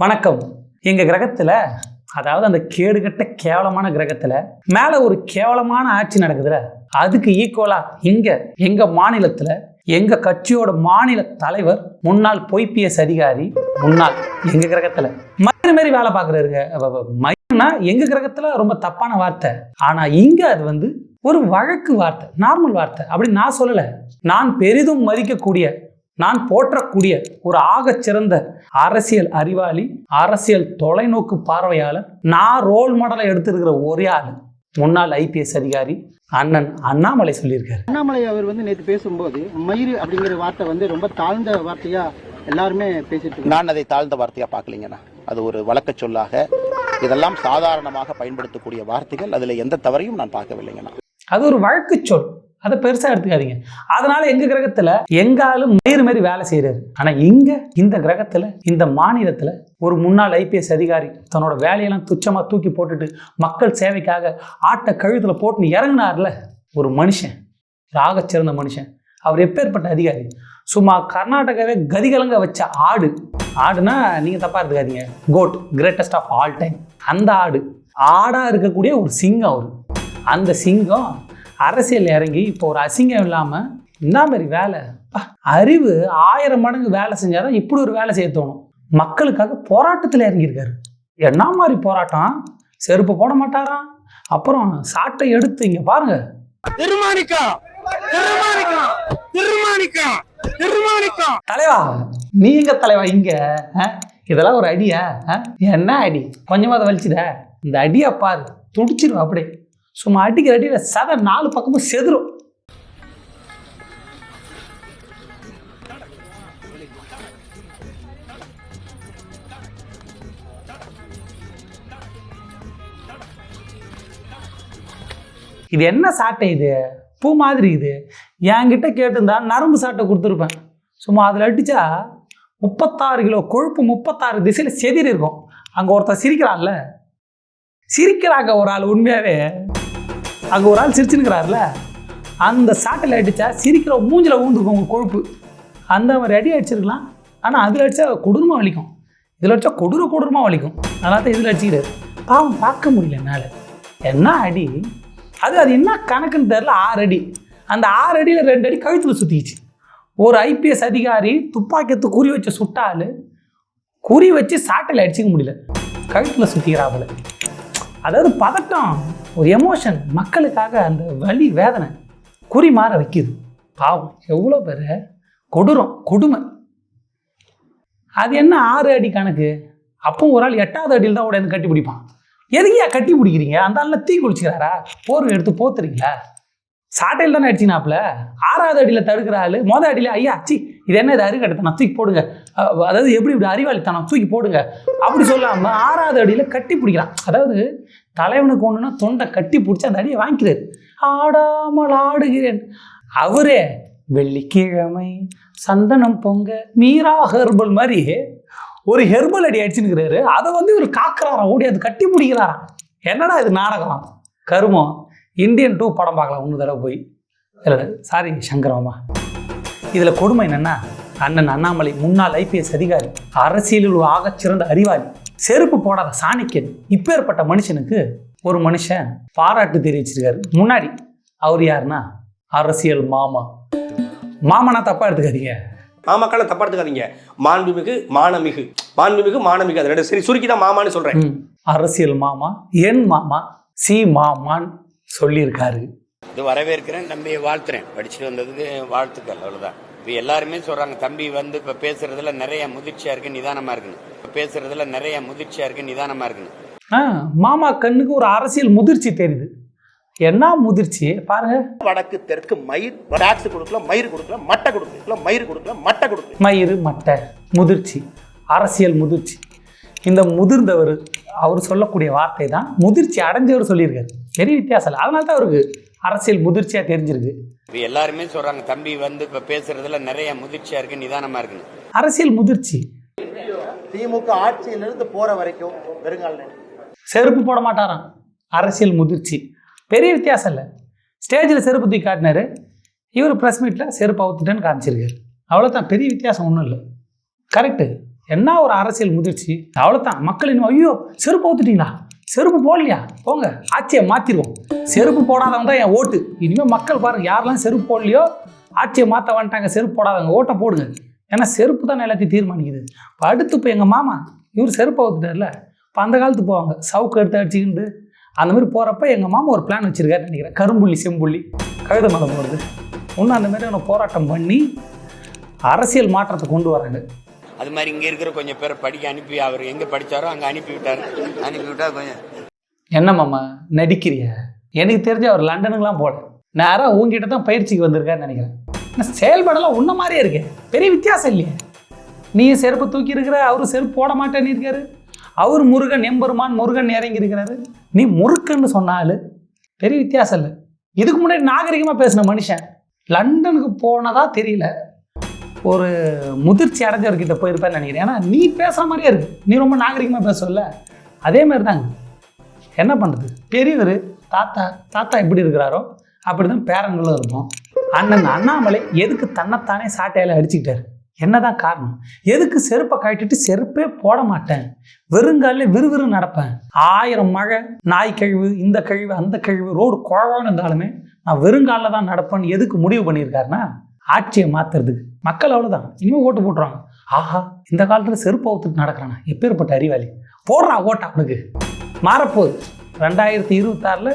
வணக்கம். எங்கள் கிரகத்தில் அதாவது அந்த கேடுகட்ட கேவலமான கிரகத்தில் மேலே ஒரு கேவலமான ஆட்சி நடக்குதுல அதுக்கு ஈக்குவலாக இங்கே எங்கள் மாநிலத்தில் எங்கள் கட்சியோட மாநில தலைவர் முன்னாள் பொய்பிஎஸ் அதிகாரி முன்னாள் எங்கள் கிரகத்தில். மயிறு மாரி வேலை பார்க்குறாருங்க. மயிர்னா எங்கள் கிரகத்தில் ரொம்ப தப்பான வார்த்தை. ஆனால் இங்கே அது வந்து ஒரு வழக்கு வார்த்தை நார்மல் வார்த்தை. அப்படின்னு நான் சொல்லலை. நான் பெரிதும் மதிக்கக்கூடிய நான் போற்றக்கூடிய ஒரு ஆகச் சிறந்த அரசியல் அறிவாளி அரசியல் தொலைநோக்கு பார்வையாளர் நான் ரோல் மாடலை எடுத்திருக்கிற ஒரே ஆள். முன்னாள் ஐபிஎஸ் அதிகாரி அண்ணன் அண்ணாமலை சொல்லியிருக்காரு. அண்ணாமலை அவர் வந்து நேற்று பேசும்போது மயிறு அப்படிங்கிற வார்த்தை வந்து ரொம்ப தாழ்ந்த வார்த்தையா எல்லாருமே பேசிட்டு நான் அதை தாழ்ந்த வார்த்தையா பார்க்கலீங்கண்ணா. அது ஒரு வழக்கச் சொல்லாக இதெல்லாம் சாதாரணமாக பயன்படுத்தக்கூடிய வார்த்தைகள் அதுல எந்த தவறையும் நான் பார்க்கவில்லைங்கண்ணா. அது ஒரு வழக்கு சொல். அதை பெருசா எடுத்துக்காதீங்க. அதனால எங்க கிரகத்துல எங்காலும் மயிறு மாரி வேலை செய்யறாரு ஆனா இங்க இந்த கிரகத்துல இந்த மாநிலத்துல ஒரு முன்னாள் ஐபிஎஸ் அதிகாரி தன்னோட வேலையெல்லாம் துச்சமா தூக்கி போட்டுட்டு மக்கள் சேவைக்காக ஆட்டை கழுத்துல போட்டுன்னு இறங்குனார்ல ஒரு மனுஷன் ராக சிறந்த மனுஷன். அவர் எப்பேற்பட்ட அதிகாரி? சும்மா கர்நாடகாவே கதிகலங்க வச்ச ஆடு. ஆடுனா நீங்க தப்பா எடுத்துக்காதீங்க. GOAT greatest of all time அந்த ஆடு ஆடா இருக்கக்கூடிய ஒரு சிங்கம் அவர். அந்த சிங்கம் அரசியல் இறங்கி இப்போ ஒரு அசிங்கம் இல்லாமல் என்ன மாதிரி வேலை? அறிவு ஆயிரம் மடங்கு வேலை செஞ்சாதான் இப்படி ஒரு வேலை செய்ய தோணும். மக்களுக்காக போராட்டத்தில் இறங்கியிருக்காரு. என்ன மாதிரி போராட்டம்? செருப்பு போட மாட்டாராம் அப்புறம் சாட்டை எடுத்து இங்க பாருங்க. தலைவா நீங்க தலைவா இங்க? இதெல்லாம் ஒரு அடியா? என்ன அடி? கொஞ்சமாவது வலிச்சுத? இந்த அடியா பாரு துடிச்சிரும் அப்படியே. சும்மா அடிக்கிற அடியில் சதை நாலு பக்கமும் செதுரும். இது என்ன சாட்டை இது? பூ மாதிரி இது. என்கிட்ட கேட்டிருந்தா நரம்பு சாட்டை கொடுத்துருப்பேன். சும்மா அதில் அடித்தா முப்பத்தாறு கிலோ கொழுப்பு முப்பத்தாறு திசையில் செதிரி இருக்கும் அங்கே ஒருத்தன் சிரிக்கிறான்ல. சிரிக்கிறாங்க ஒரு ஆள் உண்மையாகவே அங்கே ஒரு ஆள் சிரிச்சுன்னுக்கிறார்ல அந்த சாட்டில் அடித்தா சிரிக்கிற மூஞ்சில் ஊந்துக்கும் கொழுப்பு. அந்த மாதிரி அடி அடிச்சிருக்கலாம் ஆனால் அதில் அடித்தா கொடூரமாக வலிக்கும். இதில் அடித்தா கொடூர கொடூரமாக வலிக்கும். அதனால தான் இதில் அடிச்சுக்கிறாரு. பாவம் பார்க்க முடியல என்னால். என்ன அடி? அது அது என்ன கணக்குன்னு தெரில ஆறு அடி. அந்த ஆறு அடியில் ரெண்டு அடி கழுத்தில் சுற்றிக்கிச்சு ஒரு ஐபிஎஸ் அதிகாரி துப்பாக்கியத்து குறி வச்சு சுட்டால் குறி வச்சு சாட்டில் அடிச்சிக்க முடியல. கழுத்தில் சுற்றிக்கிறாப்புல அதாவது பதட்டம். ஒரு எமோஷன் மக்களுக்காக அந்த வலி வேதனை குறி மாற வைக்குது. பாவம் எவ்வளோ பேர் கொடூரம் கொடுமை. அது என்ன ஆறு அடி கணக்கு? அப்போ ஒரு ஆள் எட்டாவது அடியில் தான் உடனே கட்டி பிடிப்பான். எதுக்கியா கட்டி பிடிக்கிறீங்க? அந்த ஆளில் தீ குளிச்சுக்கிறாரா? போர்வை எடுத்து போத்துறீங்களா? சாட்டையில் தானே அடிச்சினாப்புல ஆறாவது அடியில் தடுக்கிற ஆள் மொதல் அடியில் ஐயா சி இது என்ன இது அருகட்டத்தனம் தூக்கி போடுங்க. அதாவது எப்படி இப்படி அறிவாளித்தனம்? தூக்கி போடுங்க. அப்படி சொல்லாமல் ஆறாவது அடியில் கட்டி பிடிக்கிறான். அதாவது தலைவனுக்கு ஒன்றுனா தொண்டை கட்டி பிடிச்சி அந்த அடியை வாங்கிக்கிறாரு. ஆடாமல் ஆடுகிறேன். அவரே வெள்ளிக்கிழமை சந்தனம் பொங்க மீரா ஹெர்பல் மாதிரி ஒரு ஹெர்பல் அடி அடிச்சுன்னுக்கிறாரு. அதை வந்து இவர் காக்குறாராம். ஓடி அது கட்டி பிடிக்கிறாராம். என்னடா இது நாடகம்? கருமம். இந்தியன் டூ படம் பார்க்கலாம். ஒன்று தடவை போய். இல்லை சாரி சங்கரமா இதில் கொடுமை என்னன்னா அண்ணன் அண்ணாமலை முன்னாள் ஐபிஎஸ் அதிகாரி அரசியலில் ஒரு ஆகச் சிறந்த அறிவாளி செருப்பு போடாத சாணிக்கன் இப்பேற்பட்ட மனுஷனுக்கு ஒரு மனுஷன் பாராட்டு தெரிவிச்சிருக்காரு. முன்னாடி அவர் யாருன்னா அரசியல் மாமா. மாமனா தப்பா எடுத்துக்காதீங்க. மாமாக்கான தப்பா எடுத்துக்காதீங்க. மாண்புமிகு மானமிகு. மாண்புமிகு மானமிகு. அது ரெண்டு சரி சுருக்கி தான் மாமான்னு சொல்றேன். அரசியல் மாமா என் மாமா சி மாமான்னு சொல்லியிருக்காரு. இது வரவேற்கிறேன் தம்பியை வாழ்த்துறேன். படிச்சுட்டு வந்ததுக்கு வாழ்த்துக்கள் அவ்வளவுதான். இப்போ எல்லாருமே சொல்றாங்க தம்பி வந்து இப்ப பேசுறதுல நிறைய முதிர்ச்சியா இருக்கு நிதானமா இருக்குன்னு. இப்ப பேசுறதுல நிறைய முதிர்ச்சியா இருக்கு நிதானமா இருக்குன்னு. ஆ மாமா கண்ணுக்கு ஒரு அரசியல் முதிர்ச்சி தெரியுது. என்ன முதிர்ச்சி? பாருங்க. வடக்கு தெற்கு மயிர் டாக்ஸ் கொடுக்கல மயிர் கொடுக்கல மட்டை கொடுக்கல மயிர் கொடுக்கல மட்டை கொடுக்கல மயிறு மட்டை முதிர்ச்சி அரசியல் முதிர்ச்சி. இந்த முதிர்ந்தவர் அவர் சொல்லக்கூடிய வார்த்தை தான் முதிர்ச்சி அடைஞ்சவர் சொல்லியிருக்காரு. பெரிய வித்தியாசம் இல்லை. அதனால தான் அவருக்கு அரசியல் முதிர்ச்சியாக தெரிஞ்சிருக்கு. இப்போ எல்லாருமே சொல்றாங்க தம்பி வந்து இப்ப பேசுறதுல நிறைய முதிர்ச்சியா இருக்கு நிதானமா இருக்குன்னு அரசியல் முதிர்ச்சி. திமுக ஆட்சியிலிருந்து போற வரைக்கும் வெறுங்கால் செருப்பு போட மாட்டாராம். அரசியல் முதிர்ச்சி. பெரிய வித்தியாசம் இல்லை. ஸ்டேஜில் செருப்பு தூக்கி காட்டினாரு. இவர் ப்ரெஸ் மீட்டில் செருப்பு அவுத்துட்டேன்னு காமிச்சிருக்காரு. அவ்வளோதான் பெரிய வித்தியாசம் ஒன்றும் இல்லை. கரெக்டு என்ன ஒரு அரசியல் முதிர்ச்சி? அவ்வளோதான் மக்கள் இன்னும் ஐயோ செருப்பு ஊத்துட்டீங்களா செருப்பு போடலையா? போங்க ஆட்சியை மாற்றிடுவோம் செருப்பு போடாதவங்க தான் என் ஓட்டு. இனிமேல் மக்கள் பாருங்கள் யாரெல்லாம் செருப்பு போடலையோ ஆட்சியை மாற்ற வந்துட்டாங்க செருப்பு போடாதவங்க ஓட்டை போடுங்க. ஏன்னா செருப்பு தான் எல்லாத்தையும் தீர்மானிக்குது. இப்போ அடுத்து இப்போ எங்கள் மாமா இவர் செருப்பை ஊத்துட்டார்ல இப்போ அந்த காலத்து போவாங்க. சவுக்கு எடுத்து அடிச்சுக்கிட்டு அந்த மாதிரி போகிறப்ப எங்கள் மாமா ஒரு பிளான் வச்சுருக்காரு நினைக்கிறேன். கரும்புள்ளி செம்புள்ளி கழுத மேலே போகிறது இன்னும் அந்த மாதிரி போராட்டம் பண்ணி அரசியல் மாற்றத்தை கொண்டு வராங்க. அது மாதிரி இங்க இருக்கிற கொஞ்சம் பேரை படிக்க அனுப்பி அவர் எங்க படிச்சாரோ அங்க அனுப்பி விட்டாரு. அனுப்பி விட்டா கொஞ்சம். என்ன மாமா நடிக்கிறிய? எனக்கு தெரிஞ்ச அவர் லண்டனுக்குலாம் போல. நேராக உங்ககிட்ட தான் பயிற்சிக்கு வந்திருக்காருன்னு நினைக்கிறேன். செயல்பாடெல்லாம் உன்ன மாதிரியே இருக்கு பெரிய வித்தியாசம் இல்லையே. நீ செருப்பு தூக்கி இருக்கிற அவரு செருப்பு போட மாட்டேன்னு இருக்காரு. அவர் முருகன் எம்பெருமான் முருகன் இறங்கி இருக்கிறாரு. நீ முறுக்குன்னு சொன்னாலு பெரிய வித்தியாசம் இல்லை. இதுக்கு முன்னாடி நாகரிகமாக பேசின மனுஷன். லண்டனுக்கு போனதா தெரியல. ஒரு முதிர்ச்சி அடைஞ்சவர்கிட்ட போயிருப்பேன்னு நினைக்கிறேன். ஏன்னா நீ பேசுகிற மாதிரியே இருக்கு. நீ ரொம்ப நாகரிகமாக பேசல. அதே மாதிரி தாங்க என்ன பண்ணுறது பெரியவர் தாத்தா தாத்தா எப்படி இருக்கிறாரோ அப்படி தான் பேரங்களும் இருப்போம். அண்ணன் அண்ணாமலை எதுக்கு தன்னைத்தானே சாட்டையில் அடிச்சுக்கிட்டார்? என்னதான் காரணம்? எதுக்கு செருப்பை கட்டிட்டு செருப்பே போட மாட்டேன்? வெறுங்காலே விறுவிறு நடப்பேன். ஆயிரம் மழை நாய் கழிவு இந்த கழிவு அந்த கழிவு ரோடு குழவான்னு இருந்தாலுமே நான் வெறுங்காலில் தான் நடப்பேன்னு எதுக்கு முடிவு பண்ணியிருக்காருன்னா ஆட்சியை மாற்றுறதுக்கு மக்கள் அவ்வளோதான் இனிமேல் ஓட்டு போட்டுருவாங்க. ஆஹா இந்த காலத்தில் செருப்பு அவுத்துட்டு நடக்கிறானா? எப்பேற்பட்ட அறிவாளி. போடுறா ஓட்டு அவனுக்கு. மாறப்போகுது. ரெண்டாயிரத்தி இருபத்தாறில்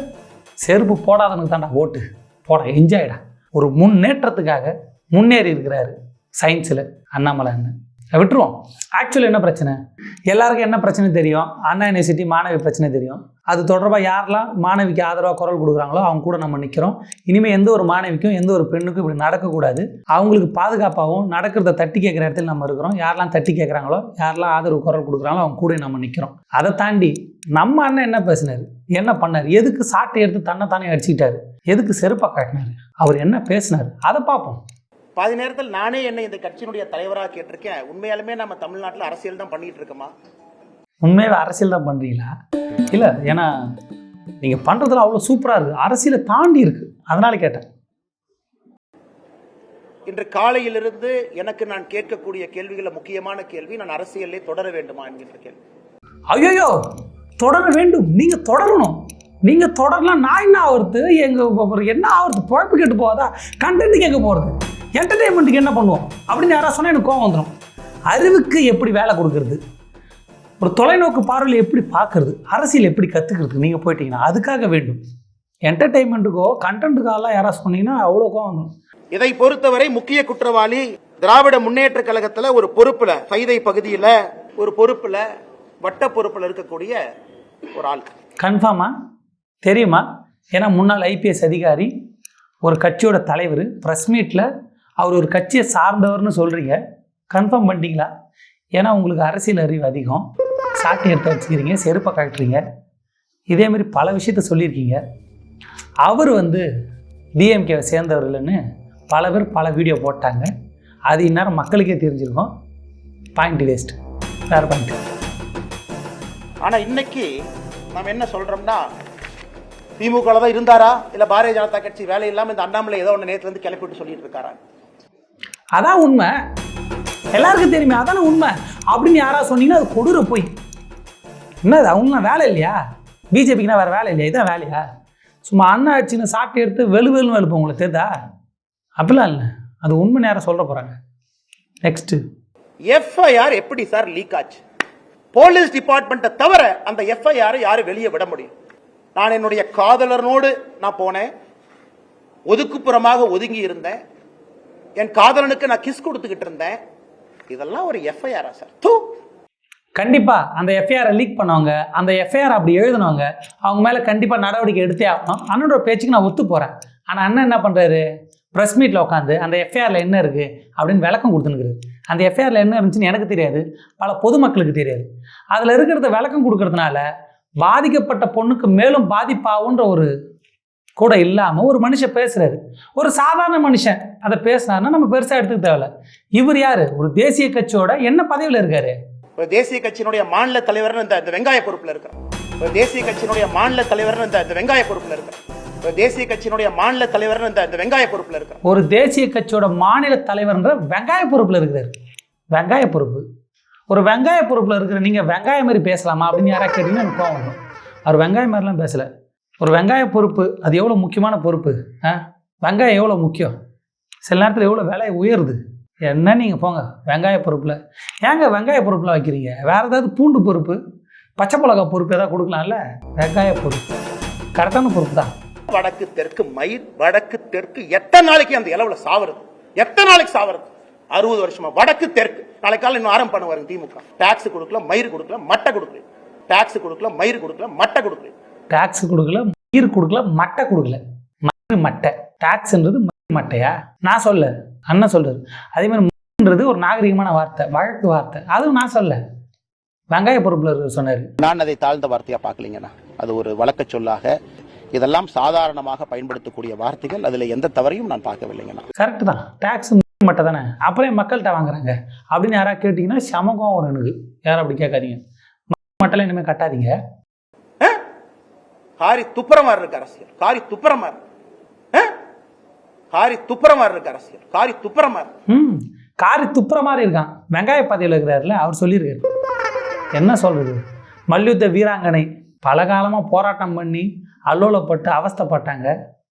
செருப்பு போடாதவனுக்கு தான்டா ஓட்டு. போட என்ஜாய்டா ஒரு முன்னேற்றத்துக்காக முன்னேறி இருக்கிறாரு சயின்ஸில் அண்ணாமலை அண்ணன் விட்டுருவோம். ஆக்சுவலி என்ன பிரச்சனை? எல்லாருக்கும் என்ன பிரச்சனை தெரியும்? அண்ணா யூனிவர்சிட்டி மாணவி பிரச்சனை தெரியும். அது தொடர்பாக யாரெல்லாம் மாணவிக்கு ஆதரவாக குரல் கொடுக்குறாங்களோ அவங்க கூட நம்ம நிற்கிறோம் இனிமேல் எந்த ஒரு மாணவிக்கும் எந்த ஒரு பெண்ணுக்கும் இப்படி நடக்கக்கூடாது. அவங்களுக்கு பாதுகாப்பாகவும் நடக்கிறத தட்டி கேட்குற இடத்துல நம்ம இருக்கிறோம். யாரெல்லாம் தட்டி கேட்குறாங்களோ யாரெல்லாம் ஆதரவு குரல் கொடுக்குறாங்களோ அவங்க கூட நம்ம நிற்கிறோம் அதை தாண்டி நம்ம அண்ணன் என்ன பேசினார்? என்ன பண்ணார்? எதுக்கு சாட்டை எடுத்து தன்னை தானே அடிச்சுக்கிட்டாரு? எதுக்கு செருப்பாக காட்டினார்? அவர் என்ன பேசினார்? அதை பார்ப்போம். பாதி நேரத்தில் நானே என்னை இந்த கட்சியினுடைய தலைவராக கேட்டிருக்கேன். உண்மையாலுமே நம்ம தமிழ்நாட்டில் அரசியல் தான் பண்ணிட்டு இருக்கோமா? உண்மையாகவே அரசியல் தான் பண்ணுறீங்களா இல்லை ஏன்னா நீங்கள் பண்ணுறதுல அவ்வளோ சூப்பராக இருக்குது அரசியலை தாண்டி இருக்குது அதனால கேட்டேன். இன்று காலையிலிருந்து எனக்கு நான் கேட்கக்கூடிய கேள்விகளில் முக்கியமான கேள்வி நான் அரசியலே தொடர வேண்டுமா என்கின்ற கேள்வி. ஐயோ தொடர வேண்டும். நீங்கள் தொடரணும். நீங்கள் தொடரலாம். நான் என்ன ஆகுறது எங்கள் என்ன ஆகுறது குழப்பு கேட்டு போகாதா? கண்டென்ட்டுக்கு எங்கே போகிறது என்டர்டெயின்மெண்ட்டுக்கு என்ன பண்ணுவோம்? அப்படின்னு யாராவது சொன்னால் எனக்கு கோவம் வந்துடும் அறிவுக்கு எப்படி வேலை கொடுக்கறது? ஒரு தொலைநோக்கு பார்வையில் எப்படி பார்க்கறது? அரசியல் எப்படி கற்றுக்கிறது நீங்கள் போயிட்டீங்கன்னா அதுக்காக வேண்டும். என்டர்டெயின்மெண்ட்டுக்கோ கண்டென்ட்டுக்காகலாம் யாராவது சொன்னீங்கன்னா அவ்வளோ கோவம் வந்துடும் இதை பொறுத்தவரை முக்கிய குற்றவாளி திராவிட முன்னேற்ற கழகத்துல ஒரு பொறுப்புல சைதை பகுதியில ஒரு பொறுப்புல வட்ட பொறுப்புல இருக்கக்கூடிய ஒரு ஆள். கன்ஃபார்மா தெரியுமா? ஏன்னா முன்னாள் ஐபிஎஸ் அதிகாரி ஒரு கட்சியோட தலைவர் ப்ரெஸ் மீட்டில் அவர் ஒரு கட்சியை சார்ந்தவர்னு சொல்கிறீங்க கன்ஃபார்ம் பண்ணிட்டீங்களா? ஏன்னா உங்களுக்கு அரசியல் அறிவு அதிகம். சாட்டை எடுத்து வச்சுக்கிறீங்க செருப்பை காட்டுறீங்க இதேமாரி பல விஷயத்த சொல்லியிருக்கீங்க. அவர் வந்து டிஎம்கேவை சேர்ந்தவர் இல்லைன்னு பல பேர் பல வீடியோ போட்டாங்க. அது இந்நேரம் மக்களுக்கே தெரிஞ்சிருக்கும். பாயிண்ட் வேஸ்ட் வேறு பாயிண்ட் ஆனால் இன்னைக்கு நம்ம என்ன சொல்கிறோம்னா திமுகவில் தான் இருந்தாரா? இல்லை பாரதிய ஜனதா கட்சி வேலை இல்லாமல் இந்த அண்ணாமலை ஏதோ ஒன்று நேற்றுலேருந்து இருந்து கிளப்பி விட்டு சொல்லிட்டு இருக்காரா? அதான் உண்மை. எல்லாருக்கும் தெரியுமே அதானே உண்மை. அப்படின்னு யாராவது சொன்னீங்கன்னா அது கொடூர போய். என்னது அவங்களாம் வேலை இல்லையா? பிஜேபிக்குனா வேறு வேலை இல்லையா? இதான் வேலையா? சும்மா அண்ணா ஆச்சுன்னு சாப்பிட்டு எடுத்து வெளு வெளுன்னு வெளுப்போம் உங்களுக்கு தெரியுதா? அப்படிலாம் இல்லை. அது உண்மை நேரம் சொல்ல போகிறாங்க நெக்ஸ்ட்டு எஃப்ஐஆர் எப்படி சார் லீக் ஆச்சு? போலீஸ் டிபார்ட்மெண்ட்டை தவிர அந்த எஃப்ஐஆரை யாரும் வெளியே விட முடியும். நான் என்னுடைய காதலனோடு நான் போனேன். ஒதுக்குப்புறமாக ஒதுங்கி இருந்தேன். என் காதலனுக்கு நான் கிஸ் கொடுத்துக்கிட்டு இருந்தேன். இதெல்லாம் ஒரு எஃப்ஐஆரா சார் தூ. கண்டிப்பாக அந்த எஃப்ஐஆரை லீக் பண்ணவங்க அந்த எஃப்ஐஆர் அப்படி எழுதினவங்க அவங்க மேலே கண்டிப்பாக நடவடிக்கை எடுத்தே ஆகணும். அண்ணனோட பேச்சுக்கு நான் ஒத்து போகிறேன் ஆனால் அண்ணன் என்ன பண்ணுறாரு ப்ரெஸ் மீட்டில் உட்காந்து அந்த எஃப்ஐஆரில் என்ன இருக்குது அப்படின்னு விளக்கம் கொடுத்துனுக்குறது அந்த எஃப்ஐஆரில் என்ன இருந்துச்சுன்னு எனக்கு தெரியாது. பல பொதுமக்களுக்கு தெரியாது. அதில் இருக்கிறத விளக்கம் கொடுக்கறதுனால பாதிக்கப்பட்ட பொண்ணுக்கு மேலும் பாதிப்பாகுன்ற ஒரு கூட இல்லாமல் ஒரு மனுஷன் பேசுகிறாரு ஒரு சாதாரண மனுஷன் அதை பேசுனாருன்னா நம்ம பெருசாக எடுத்துக்க தேவையில்ல. இவர் யார்? ஒரு தேசிய கட்சியோட என்ன பதவியில் இருக்காரு? ஒரு தேசிய கட்சியினுடைய மாநில தலைவர்னு இந்த வெங்காய பொறுப்புல இருக்கிறேன் ஒரு தேசிய கட்சியினுடைய மாநில தலைவர்னு இந்த இந்த வெங்காய பொறுப்புல இருக்கிறேன் ஒரு தேசிய கட்சியினுடைய மாநில தலைவர்னு இந்த இந்த வெங்காய பொறுப்புல இருக்கிறேன் ஒரு தேசிய கட்சியோட மாநில தலைவர்ன்ற வெங்காய பொறுப்பில் இருக்கிறார். வெங்காய பொறுப்பு. ஒரு வெங்காய பொறுப்பில் இருக்கிற நீங்கள் வெங்காயம் மாதிரி பேசலாமா அப்படின்னு யாராவது கேட்டிங்கன்னா எனக்கு கோவம் அவர் வெங்காயம் மாதிரிலாம் பேசலை. ஒரு வெங்காய பொறுப்பு அது எவ்வளோ முக்கியமான பொறுப்பு? ஆ? வெங்காயம் எவ்வளோ முக்கியம்? சில நேரத்தில் எவ்வளோ விலை உயருது? என்ன நீங்கள் போங்க வெங்காய பொறுப்பில். ஏங்க வெங்காய பொறுப்பில் வைக்கிறீங்க? வேறு ஏதாவது பூண்டு பொறுப்பு? பச்சை மிளகா பொறுப்பு ஏதாவது கொடுக்கலாம்ல? வெங்காய பொறுப்பு. கரெக்டான பொறுப்பு தான். வடக்கு தெற்கு மயிர் வடக்கு தெற்கு. எத்தனை நாளைக்கு அந்த இலவுல சாவறது? எத்தனை நாளைக்கு சாவறது? அறுபது வருஷமா. வடக்கு தெற்கு. நாளைக்கு காலையில் இன்னும் ஆரம்பம் பண்ணுவாரு திமுக. டாக்ஸ் கொடுக்கல மயிர் கொடுக்கல மட்டை கொடுக்கல. டாக்ஸ் கொடுக்கல மயிர் கொடுக்கல மட்டை கொடுக்கல. டாக்ஸ் கொடுக்கல மயிர் கொடுக்கல மட்டை கொடுக்கல. மயிர் மட்டை. டாக்ஸ்ன்றது மயிர் மட்டையா? நான் சொல்ல அண்ணன் சொல்றாரு. அதே மாதிரி மயிர்ன்றது ஒரு நாகரிகமான வார்த்தை வழக்கு வார்த்தை. அதுவும் நான் சொல்ல வெங்காய பொறுப்பில் சொன்னார். நான் அதை தாழ்ந்த வார்த்தையா பார்க்கலீங்கண்ணா. அது ஒரு வழக்க சொல்லாக இதெல்லாம் சாதாரணமாக பயன்படுத்தக்கூடிய வார்த்தைகள். அதுல எந்த தவறையும் நான் பார்க்கவில்லைங்கண்ணா. கரெக்டு தான். டேக்ஸ் மட்டும் தானே. அப்புறம் மக்கள்கிட்ட வாங்குறாங்க? அப்படின்னு யாராவது கேட்டிங்கன்னா சமகம் வரும் எனக்கு யாரும் அப்படி கேட்காதீங்க. மட்டும் இனிமேல் கட்டாதீங்க. காரி துப்புற மாதிரி இருக்கு அரசியல். காரி துப்புற மாதிரி காரி துப்புற மாதிரி இருக்கு அரசியல். காரி துப்புற மாதிரி ம். காரி துப்புற மாதிரி இருக்கான். வெங்காய பதவியில் இருக்கிறாருல அவர் சொல்லியிருக்காரு. என்ன சொல்றது? மல்யுத்த வீராங்கனை பல காலமாக போராட்டம் பண்ணி அல்லோலப்பட்டு அவஸ்தைப்பட்டாங்க.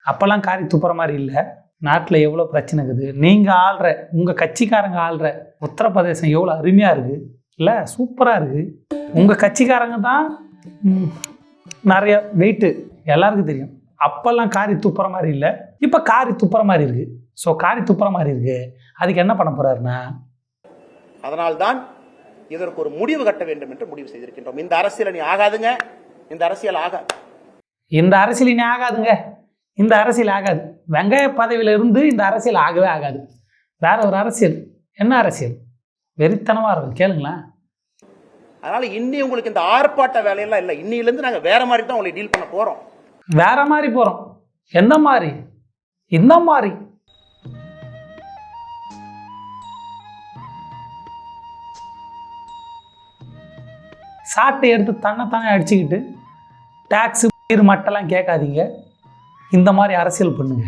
அப்போல்லாம் காரி துப்புற மாதிரி இல்லை. நாட்டில் எவ்வளோ பிரச்சனை இருக்குது? நீங்கள் ஆள்ற உங்கள் கட்சிக்காரங்க ஆள்ற உத்தரப்பிரதேசம் எவ்வளோ அருமையாக இருக்குது இல்லை சூப்பராக இருக்குது உங்கள் கட்சிக்காரங்க தான் ம், நிறைய வெயிட்டு எல்லாருக்கும் தெரியும். அப்போல்லாம் காரி துப்புற மாதிரி இல்லை. இப்போ காரி துப்புற மாதிரி இருக்குது ஸோ காரி துப்புற மாதிரி இருக்குது அதுக்கு என்ன பண்ண போகிறாருன்னா அதனால்தான் இதற்கு ஒரு முடிவு கட்ட வேண்டும் என்று முடிவு செய்திருக்கின்றோம். இந்த அரசியல் நீ ஆகாதுங்க. இந்த அரசியல் ஆகாது இந்த அரசியல் இனி ஆகாதுங்க. இந்த அரசியல் ஆகாது. வெங்காய பதவியில இருந்து இந்த அரசியல் ஆகவே ஆகாது. வேற ஒரு அரசியல். என்ன அரசியல்? வெறித்தனமாக இருக்கும். கேளுங்களேன். அதனால இன்னி உங்களுக்கு இந்த ஆர்ப்பாட்ட வேலையெல்லாம் இல்லை. இன்னிலேருந்து நாங்கள் வேற மாதிரி தான் உங்களை டீல் பண்ண போகிறோம் வேற மாதிரி போகிறோம் என்ன மாதிரி? இந்த மாதிரி? சாட்டை எடுத்து தன்னைத்தானே அடிச்சுக்கிட்டு டேக்ஸு பயிர் மட்டெல்லாம் கேட்காதீங்க. இந்த மாதிரி அரசியல் பண்ணுங்க.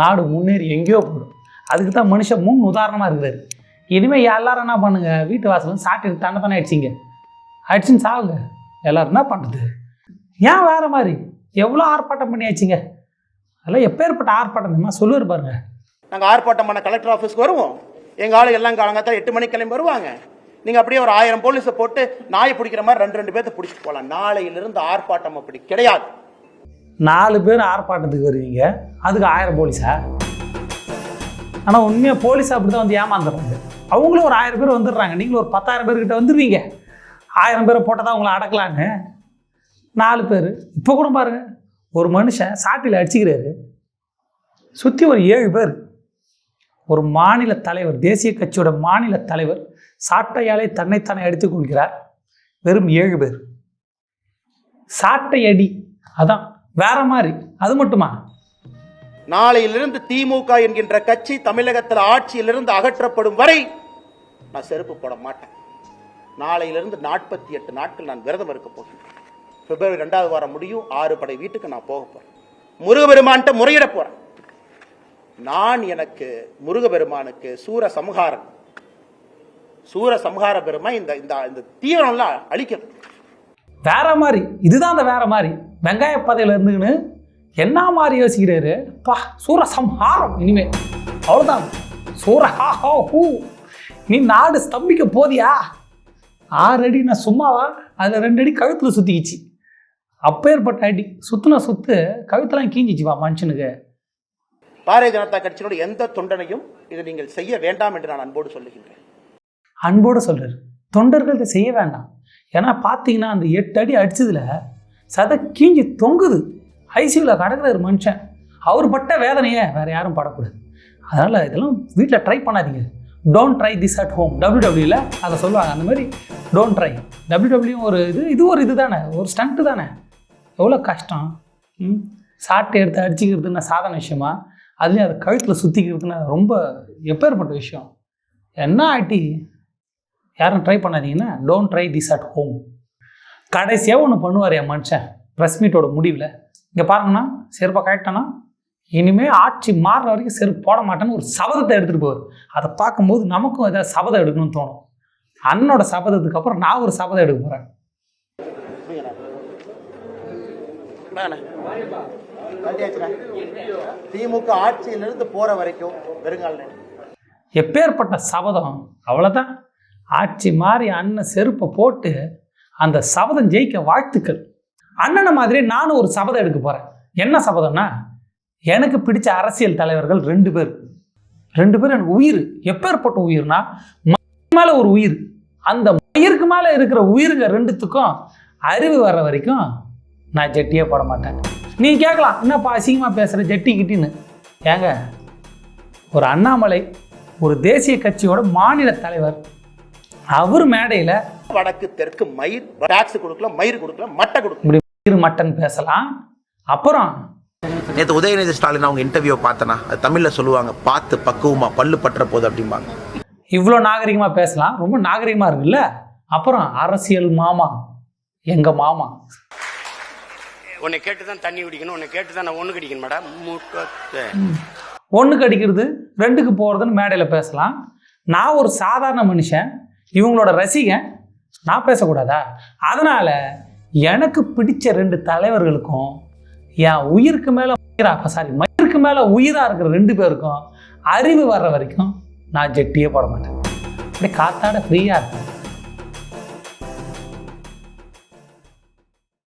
நாடு முன்னேறி எங்கேயோ போடும். அதுக்கு தான் மனுஷன் முன் உதாரணமாக இருக்கிறாரு. இனிமேல் எல்லாரும் என்ன பண்ணுங்க? வீட்டு வாசலும் சாட்டை எடுத்து தன்னைத்தானே அடிச்சிங்க. அடிச்சுன்னு சாவுங்க. எல்லாரும் என்ன பண்ணுறது ஏன் வேற மாதிரி? எவ்வளோ ஆர்ப்பாட்டம் பண்ணியாச்சுங்க? அதெல்லாம் எப்பேற்பட்ட ஆர்ப்பாட்டம் தெரியுமா? சொல்லுவார் பாருங்க. நாங்க ஆர்ப்பாட்டம் பண்ண கலெக்டர் ஆஃபீஸ்க்கு வருவோம். எங்க ஆளு எல்லாம் காலங்காத்தால எட்டு மணிக்கு கிளம்பி வருவாங்க. நீங்க அப்படியே ஒரு ஆயிரம் போலீஸை போட்டு நாயை பிடிக்கிற மாதிரி ரெண்டு ரெண்டு பேர்த்த பிடிச்சிட்டு போகலாம் நாளையிலிருந்து ஆர்ப்பாட்டம் அப்படி கிடையாது. நாலு பேர் ஆர்ப்பாட்டத்துக்கு வருவீங்க. அதுக்கு ஆயிரம் போலீஸா ஆனால் உண்மையாக போலீஸ் அப்படி தான் வந்து ஏமாந்துடுறாங்க. அவங்களும் ஒரு ஆயிரம் பேர் வந்துடுறாங்க. நீங்களும் ஒரு பத்தாயிரம் பேர்கிட்ட வந்துடுவீங்க ஆயிரம் பேரை போட்டால் தான் உங்களை அடக்கலான்னு? நாலு பேர். இப்போ கூட பாருங்க. ஒரு மனுஷன் சாட்டில் அடிச்சுக்கிறாரு. சுற்றி ஒரு ஏழு பேர். ஒரு மாநில தலைவர் தேசிய கட்சியோட மாநில தலைவர் சாட்டையாலே தன்னைத்தானே அடித்துக் கொள்கிறார். வெறும் ஏழு பேர். சாட்டை அடி. அதான். வேற மாதிரி. அது மட்டுமா? நாளையிலிருந்து திமுக என்கின்ற கட்சி தமிழகத்தில் ஆட்சியிலிருந்து அகற்றப்படும் வரை நான் செருப்பு போட மாட்டேன். நாளையிலிருந்து நாற்பத்தி எட்டு நாட்கள் நான் விரதம் இருக்க போகிறேன். பிப்ரவரி ரெண்டாவது வாரம் முடியும் ஆறு படை வீட்டுக்கு நான் போக போகிறேன் முருகபெருமான்கிட்ட முறையிட போகிறேன் நான் எனக்கு முருகபெருமானுக்கு சூர சம்ஹாரன் சூர சம்ஹார பெருமை இந்த இந்த இந்த தீவிரம்லாம் அழிக்கணும் வேற மாதிரி இதுதான் அந்த வேற மாதிரி. வெங்காய பதையில இருந்துக்கின்னு என்ன மாதிரி யோசிக்கிறாரு? பா சூரசம்ஹாரம் இனிமே. அவ்வளோதான் சூரஹா ஹோ ஹூ நீ நாடு ஸ்தம்பிக்க போதியா? ஆறு அடி நான் சும்மாவா? அதில் ரெண்டு அடி கழுத்தில் சுற்றிக்கிச்சு அப்பேற்பட்ட அடி சுத்தின சுத்து கழுத்தெல்லாம் கீஞ்சிச்சுவா மனுஷனுக்கு. பாரதிய ஜனதா கட்சியினுடைய எந்த தொண்டனையும் இதை நீங்கள் செய்ய வேண்டாம் என்று நான் அன்போடு சொல்லுகின்றேன். அன்போடு சொல்றாரு தொண்டர்கள் இதை செய்ய வேண்டாம். ஏன்னா பார்த்தீங்கன்னா அந்த எட்டு அடி அடிச்சதுல சதை கீஞ்சி தொங்குது. ஐசியூவில் கிடக்குறாரு மனுஷன். அவர் பட்ட வேதனையை வேற யாரும் படக்கூடாது. அதனால் இதெல்லாம் வீட்டில் ட்ரை பண்ணாதீங்க. Don't try this at home W அதை சொல்லுவாங்க. அந்த மாதிரி டோன்ட் ட்ரை டபிள்யூ ஒரு இது இது ஒரு இது தானே ஒரு ஸ்டண்ட்டு தானே. எவ்வளோ கஷ்டம்? ம்? சாட்டை எடுத்து அடிச்சுக்கிறதுன்னா சாதாரண விஷயமா? அதுலேயும் அதை கழுத்தில் சுற்றிக்கிறதுனா ரொம்ப எப்பேற்பட்ட விஷயம். என்ன ஆட்டி யாரும் try பண்ணாதீங்கன்னா don't try this at home கடைசியாக ஒன்று பண்ணுவார் என் மனுஷன் ப்ரெஸ் மீட்டோட முடிவில். இங்கே பாருங்கண்ணா செருப்பை கரெக்டானா இனிமேல் ஆட்சி மாறுற வரைக்கும் செருப்பு போட மாட்டேன்னு ஒரு சபதத்தை எடுத்துகிட்டு போவார். அதை பார்க்கும்போது நமக்கும் ஏதாவது சபதம் எடுக்கணும்னு தோணும். அண்ணனோட சபதத்துக்கு அப்புறம் நான் ஒரு சபதம் எடுக்க போகிறேன் திமுக ஆட்சியிலிருந்து போற வரைக்கும் வெறுங்கால் எப்பேற்பட்ட சபதம் அவ்வளோதான் ஆட்சி மாதிரி அண்ணன் செருப்பை போட்டு அந்த சபதம் ஜெயிக்க வாழ்த்துக்கள். அண்ணனை மாதிரி நானும் ஒரு சபதம் எடுக்க போகிறேன் என்ன சபதம்னா எனக்கு பிடிச்ச அரசியல் தலைவர்கள் ரெண்டு பேர். ரெண்டு பேரும் எனக்கு உயிர். எப்பேற்பட்ட உயிர்னா மேலே ஒரு உயிர். அந்த மயிருக்கு மேலே இருக்கிற உயிருங்க ரெண்டுத்துக்கும் அறிவு வர்ற வரைக்கும் நான் ஜெட்டியே போட மாட்டேன். நீ கேட்கலாம் என்னப்பா அசிங்கமாக பேசுகிற ஜெட்டி கிட்டின்னு? ஏங்க ஒரு அண்ணாமலை ஒரு தேசிய கட்சியோட மாநில தலைவர் அவர் மேடையில் வடக்கு தெற்கு மயிர் டாக்ஸ் கொடுக்கல மயிர் கொடுக்கல மட்டை கொடுக்கல. இப்படி உயிர் மட்டன் பேசலாம். அப்புறம் நேற்று உதயநிதி ஸ்டாலின் அவங்க இன்டர்வியூ பார்த்தனா அது தமிழில் சொல்லுவாங்க பார்த்து பக்குவமா பல்லு பற்ற போது அப்படிம்பாங்க. இவ்வளோ நாகரிகமாக பேசலாம். ரொம்ப நாகரிகமாக இருக்குல்ல? அப்புறம் அரசியல் மாமா. எங்கள் மாமா? உன்னை கேட்டு தான் தண்ணி குடிக்கணும். உன்னை கேட்டு தான் நான் ஒன்று கடிக்கணும் மேடம். மூட்டத்தை ஒன்றுக்கு அடிக்கிறது ரெண்டுக்கு போகிறதுன்னு மேடையில் பேசலாம். நான் ஒரு சாதாரண மனுஷன். இவங்களோட ரசிகன். நான் பேசக்கூடாதா? அதனால் எனக்கு பிடிச்ச ரெண்டு தலைவர்களுக்கும் என் உயிருக்கு மேலே உயிரா சாரி மயிருக்கு மேலே உயிராக இருக்கிற ரெண்டு பேருக்கும் அறிவு வர்ற வரைக்கும் நான் ஜெட்டியே போட மாட்டேன். அப்படியே காத்தாட ஃப்ரீயாக இருப்பேன்.